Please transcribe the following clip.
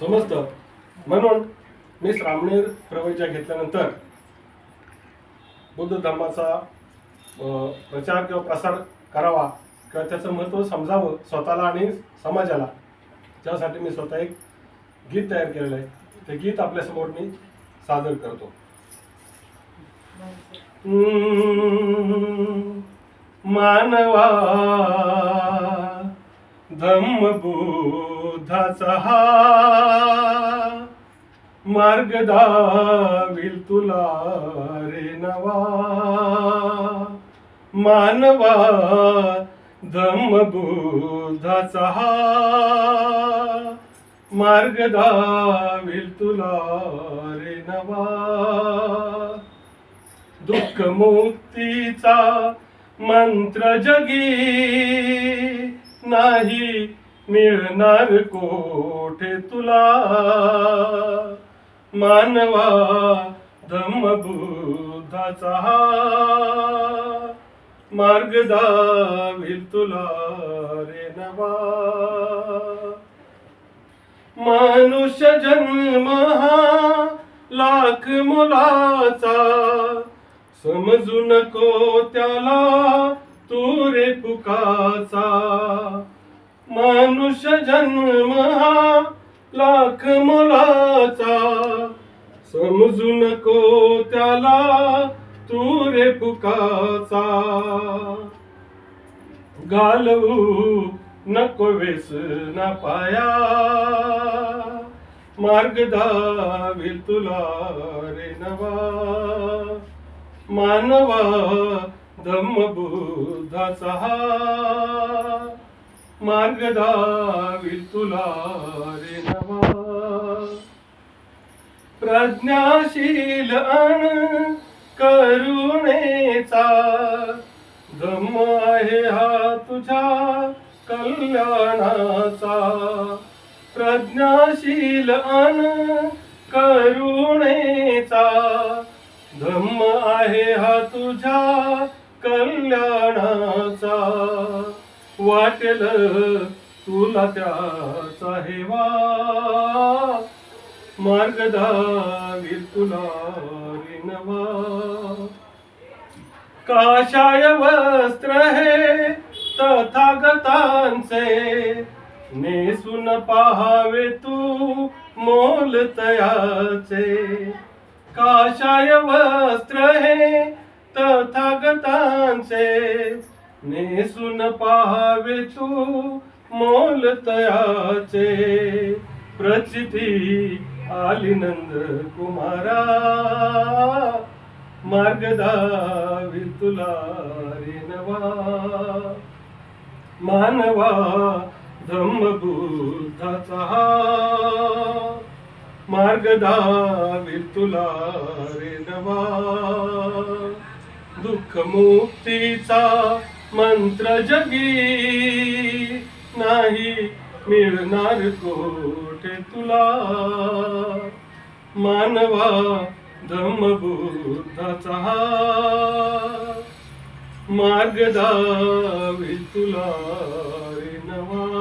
समजतं म्हणून मी श्रामणेर प्रवचन घेतल्यानंतर बुद्ध धर्माचा प्रचार किंवा प्रसार करावा किंवा त्याचं महत्त्व समजावं स्वतःला आणि समाजाला. त्यासाठी मी स्वतः एक गीत तयार केलेलं आहे. ते गीत आपल्यासमोर मी सादर करतो. मानवा धम्मबुद्धाचा हा. मार्ग दाविल तुला रे नवा. मानवा धम्मबुद्धाचा हा. मार्ग दाविल तुला रे नवा. दुःख मुक्तीचा मंत्र जगी. नाही मिळणार कोठे तुला? मानवा धम्मबुद्धाचा हा मार्ग दाविल तुला रे नवा. मनुष्य जन्म हा लाख मुलाचा समजू नको त्याला तू रे पुकाचा मनुष्य जन्म हा लाख मुलाचा. समजू नको त्याला तू रे पुकाचा घालवू नको वेसना पाया. मार्ग दावी तुला रे नवा. मानवा धम्मबुद्धाचा हा मार्ग दाविल तुला रे नवा. प्रज्ञाशील अण करुणेचा धम्म आहे हा तुझ्या कल्याणाचा. प्रज्ञाशील अन करुणेचा धम्म आहे हा तुझ्या कल्याणाचा वाटेल तुला त्याचा हेवा. मार्ग दाविल तुला रिनवा. काशाय वस्त्र हे तथागतांचे नेसून पाहावे तू मोल तयाचे. काशाय वस्त्र हे तथागतांचे नेसून पाहावे तू मोल तयाचे. प्रचिती आली नंद कुमारा मार्ग दाविल तुला रेनवा मानवा धम्मबुद्धाचा हा मार्ग दाविल तुला रे नवा. दुःख मुक्तीचा मंत्र जगी. नाही मिळणार कोठे तुला. मानवा धम्मबुद्धाचा मार्ग दावी तुला नवा.